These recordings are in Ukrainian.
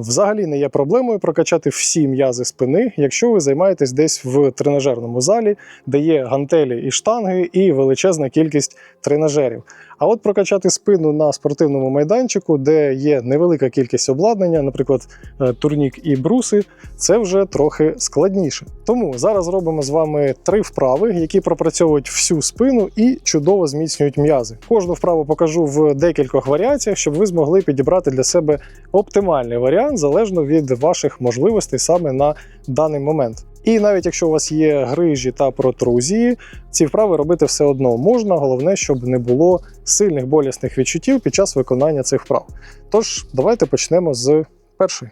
Взагалі не є проблемою прокачати всі м'язи спини, якщо ви займаєтесь десь в тренажерному залі, де є гантелі і штанги, і величезна кількість тренажерів. А от прокачати спину на спортивному майданчику, де є невелика кількість обладнання, наприклад, е, турнік і бруси, це вже трохи складніше. Тому зараз робимо з вами три вправи, які пропрацьовують всю спину і чудово зміцнюють м'язи. Кожну вправу покажу в декількох варіаціях, щоб ви змогли підібрати для себе оптимальний варіант залежно від ваших можливостей саме на даний момент. І навіть якщо у вас є грижі та протрузії, ці вправи робити все одно можна. Головне, щоб не було сильних болісних відчуттів під час виконання цих вправ. Тож, давайте почнемо з першої.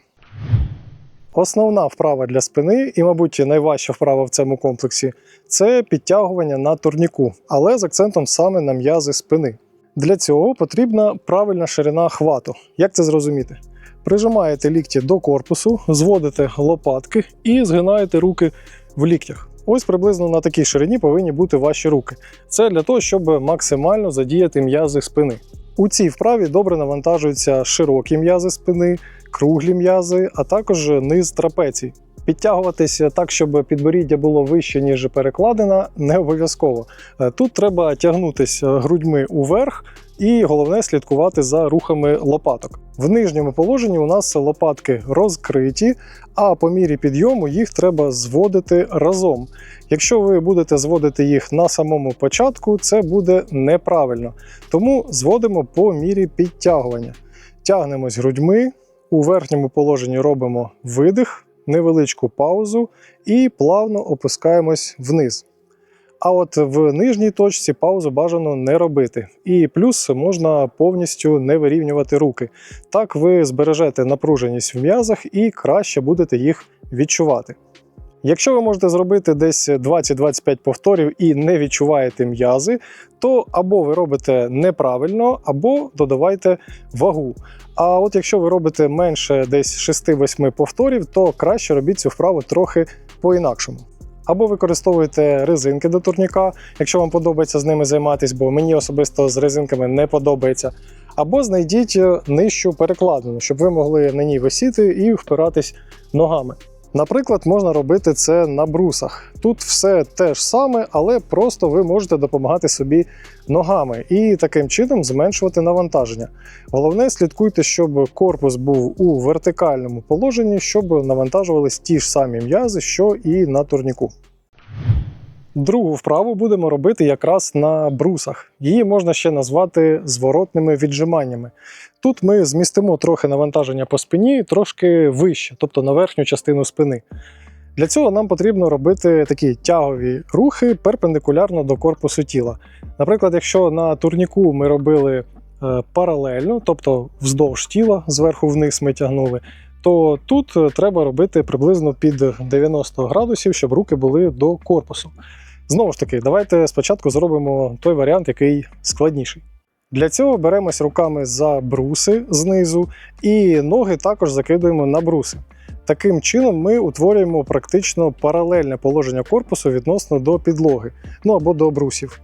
Основна вправа для спини, і, мабуть, найважча вправа в цьому комплексі це підтягування на турніку, але з акцентом саме на м'язи спини. Для цього потрібна правильна ширина хвату. Як це зрозуміти? Прижимаєте лікті до корпусу, зводите лопатки і згинаєте руки в ліктях. Ось приблизно на такій ширині повинні бути ваші руки. Це для того, щоб максимально задіяти м'язи спини. У цій вправі добре навантажуються широкі м'язи спини, круглі м'язи, а також низ трапецій. Підтягуватися так, щоб підборіддя було вище, ніж перекладина, не обов'язково. Е, Тут треба тягнутися грудьми уверх, і головне слідкувати за рухами лопаток. В нижньому положенні у нас лопатки розкриті, а по мірі підйому їх треба зводити разом. Якщо ви будете зводити їх на самому початку, це буде неправильно. Тому зводимо по мірі підтягування. Тягнемось грудьми, у верхньому положенні робимо видих, невеличку паузу і плавно опускаємось вниз. А от в нижній точці паузу бажано не робити. І плюс можна повністю не вирівнювати руки. Так ви збережете напруженість в м'язах і краще будете їх відчувати. Якщо ви можете зробити десь 20-25 повторів і не відчуваєте м'язи, то або ви робите неправильно, або додавайте вагу. А от якщо ви робите менше десь 6-8 повторів, то краще робіть цю вправу трохи по-інакшому. Або використовуєте резинки до турніка, якщо вам подобається з ними займатися, бо мені особисто з резинками не подобається. Або знайдіть нижчу перекладину, щоб ви могли на ній висіти і впиратись ногами. Наприклад, можна робити це на брусах. Тут все те ж саме, але просто ви можете допомагати собі ногами і таким чином зменшувати навантаження. Головне, слідкуйте, щоб корпус був у вертикальному положенні, щоб навантажувались ті ж самі м'язи, що і на турніку. Другу вправу будемо робити якраз на брусах. Її можна ще назвати зворотними віджиманнями. Тут ми змістимо трохи навантаження по спині трошки вище, тобто на верхню частину спини. Для цього нам потрібно робити такі тягові рухи перпендикулярно до корпусу тіла. Наприклад, якщо на турніку ми робили е, паралельно, тобто вздовж тіла, зверху вниз ми тягнули, то тут е, треба робити приблизно під 90 градусів, щоб руки були до корпусу. Знову ж таки, давайте спочатку зробимо той варіант, який складніший. Для цього беремось руками за бруси знизу, і ноги також закидуємо на бруси. Таким чином ми утворюємо практично паралельне положення корпусу відносно до підлоги, ну або до брусів.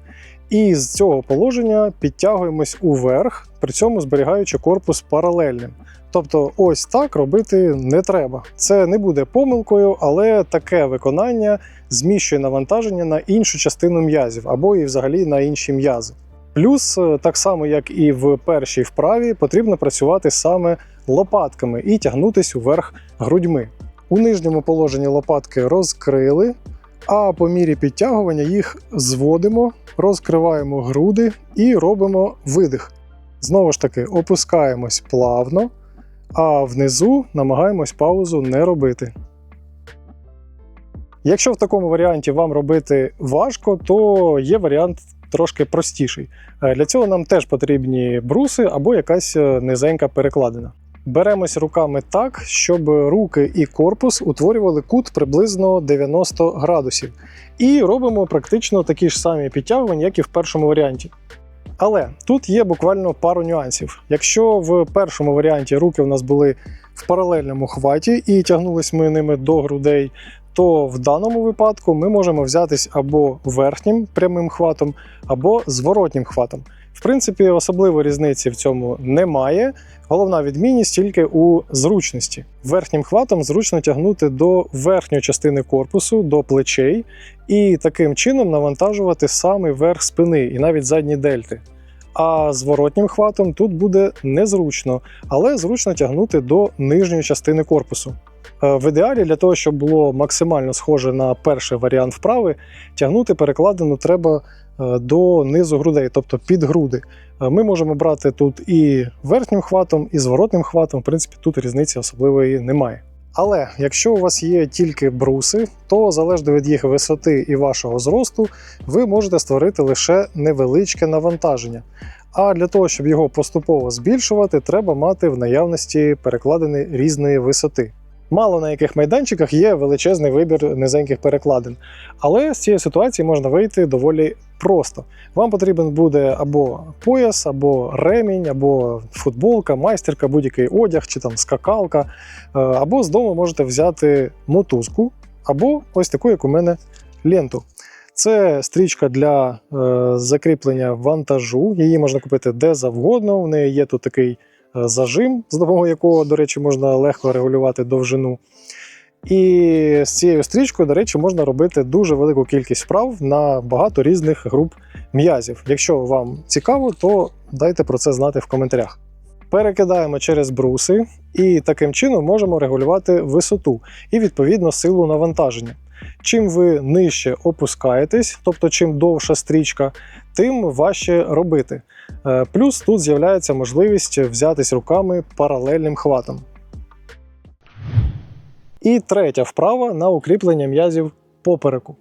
І з цього положення підтягуємось уверх, при цьому зберігаючи корпус паралельним. Тобто, ось так робити не треба. Це не буде помилкою, але таке виконання зміщує навантаження на іншу частину м'язів або і взагалі на інші м'язи. Плюс, е, так само як і в першій вправі, потрібно працювати саме лопатками і тягнутись уверх грудьми. У нижньому положенні лопатки розкрили, а по мірі підтягування їх зводимо, розкриваємо груди і робимо видих. Знову ж таки, опускаємось плавно, а внизу намагаємось паузу не робити. Якщо в такому варіанті вам робити важко, то є варіант трошки простіший. Е, Для цього нам теж потрібні бруси або якась е, низенька перекладина. Беремось руками так, щоб руки і корпус утворювали кут приблизно 90 градусів. І робимо практично такі ж самі підтягування, як і в першому варіанті. Але тут є буквально пару нюансів. Якщо в першому варіанті руки у нас були в паралельному хваті і тягнулись ми ними до грудей, то в даному випадку ми можемо взятись або верхнім прямим хватом, або зворотнім хватом. В принципі, особливої різниці в цьому немає. Головна відмінність тільки у зручності. Верхнім хватом зручно тягнути до верхньої частини корпусу, до плечей, і таким чином навантажувати саме верх спини і навіть задні дельти. А зворотнім хватом тут буде незручно, але зручно тягнути до нижньої частини корпусу. Е, В ідеалі для того, щоб було максимально схоже на перший варіант вправи, тягнути перекладину треба е, до низу грудей, тобто під груди. Е, Ми можемо брати тут і верхнім хватом, і зворотним хватом. В принципі, тут різниці особливої немає. Але якщо у вас є тільки бруси, то залежно від їх висоти і вашого зросту, ви можете створити лише невеличке навантаження. А для того, щоб його поступово збільшувати, треба мати в наявності перекладини різної висоти. Мало на яких майданчиках є величезний вибір низеньких перекладин, але з цієї ситуації можна вийти доволі просто. Вам потрібен буде або пояс, або ремінь, або футболка, майстерка, будь-який одяг чи там скакалка, Е, або з дому можете взяти мотузку, або ось таку, як у мене, ленту. Це стрічка для е, закріплення вантажу. Її можна купити де завгодно. У неї є тут такий зажим, з допомогою якого, до речі, можна легко регулювати довжину. І з цією стрічкою, до речі, можна робити дуже велику кількість вправ на багато різних груп м'язів. Якщо вам цікаво, то дайте про це знати в коментарях. Перекидаємо через бруси і таким чином можемо регулювати висоту і відповідно силу навантаження. Чим ви нижче опускаєтесь, тобто чим довша стрічка, тим важче робити. Е, Плюс тут з'являється можливість взятись руками паралельним хватом. І третя вправа на укріплення м'язів попереку.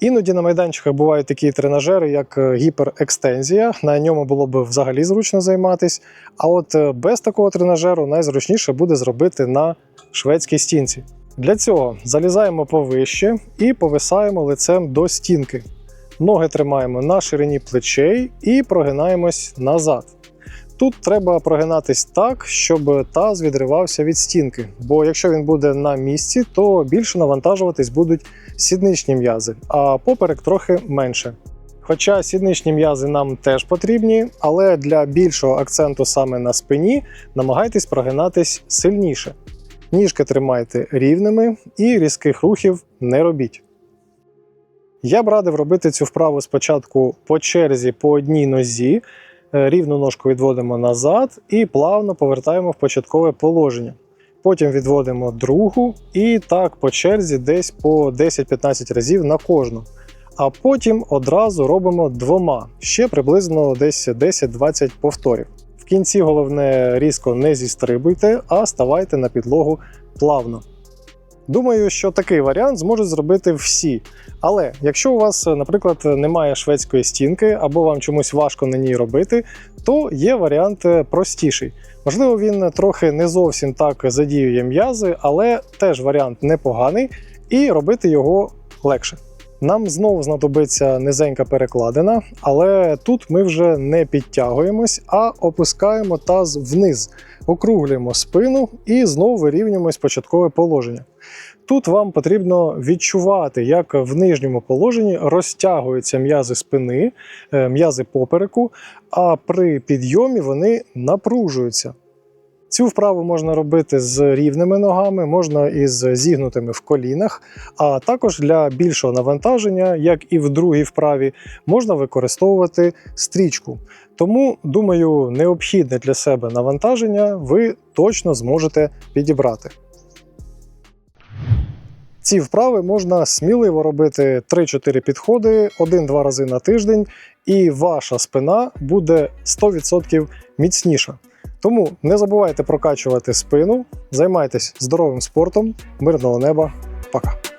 Іноді на майданчиках бувають такі тренажери, як е, гіперекстензія. На ньому було б взагалі зручно займатись. А от е, без такого тренажеру найзручніше буде зробити на шведській стінці. Для цього залізаємо повище і повисаємо лицем до стінки. Ноги тримаємо на ширині плечей і прогинаємось назад. Тут треба прогинатись так, щоб таз відривався від стінки, бо якщо він буде на місці, то більше навантажуватись будуть сідничні м'язи, а поперек трохи менше. Хоча сідничні м'язи нам теж потрібні, але для більшого акценту саме на спині намагайтесь прогинатись сильніше. Ніжки тримайте рівними і різких рухів не робіть. Я б радив робити цю вправу спочатку по черзі по одній нозі, рівну ножку відводимо назад і плавно повертаємо в початкове положення. Потім відводимо другу і так по черзі десь по 10-15 разів на кожну. А потім одразу робимо двома, ще приблизно десь 10-20 повторів. В кінці головне різко не зістрибуйте, а ставайте на підлогу плавно. Думаю, що такий варіант зможуть зробити всі. Але якщо у вас, наприклад, немає шведської стінки або вам чомусь важко на ній робити, то є варіант е, простіший. Можливо, він трохи не зовсім так задіює м'язи, але теж варіант непоганий, і робити його легше. Нам знову знадобиться низенька перекладина, але тут ми вже не підтягуємось, а опускаємо таз вниз, округлюємо спину і знову вирівнюємось початкове положення. Тут вам потрібно відчувати, як в нижньому положенні розтягуються м'язи спини, е, м'язи попереку, а при підйомі вони напружуються. Цю вправу можна робити з рівними ногами, можна із зігнутими в колінах, а також для більшого навантаження, як і в другій вправі, можна використовувати стрічку. Тому, думаю, необхідне для себе навантаження ви точно зможете підібрати. Ці вправи можна сміливо робити 3-4 підходи 1-2 рази на тиждень, і ваша спина буде 100% міцніша. Тому не забувайте прокачувати спину, займайтесь здоровим спортом, мирного неба. Пока!